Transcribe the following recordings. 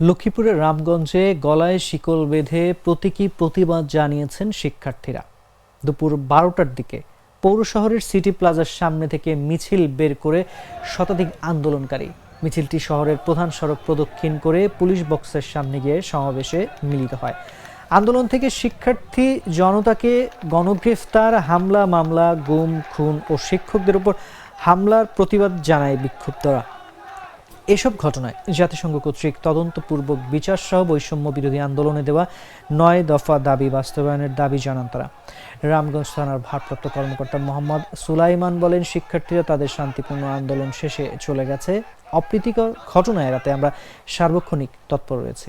লক্ষ্মীপুরের রামগঞ্জে গলায় শিকল বেঁধে প্রতীকী প্রতিবাদ জানিয়েছেন শিক্ষার্থীরা। দুপুর বারোটার দিকে পৌর শহরের সিটি প্লাজার সামনে থেকে মিছিল বের করে শতাধিক আন্দোলনকারী মিছিলটি শহরের প্রধান সড়ক প্রদক্ষিণ করে পুলিশ বক্সের সামনে গিয়ে সমাবেশে মিলিত হয়। আন্দোলন থেকে শিক্ষার্থী জনতাকে গণগ্রেফতার, হামলা, মামলা, গুম, খুন ও শিক্ষকদের উপর হামলার প্রতিবাদ জানায় বিক্ষুব্ধরা। এসব ঘটনায় জাতিসংঘ কর্তৃক তদন্তপূর্বক বিচার সহ বৈষম্য বিরোধী আন্দোলনে দেওয়া নয় দফা দাবি বাস্তবায়নের দাবি জানান তারা। রামগঞ্জ থানার ভারপ্রাপ্ত কর্মকর্তা মোহাম্মদ সুলাইমান বলেন, শিক্ষার্থীরা তাদের শান্তিপূর্ণ আন্দোলন শেষে চলে গেছে। অপ্রীতিকর ঘটনা এড়াতে আমরা সার্বক্ষণিক তৎপর রয়েছি।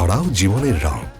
ছড়াও জীবনের রং।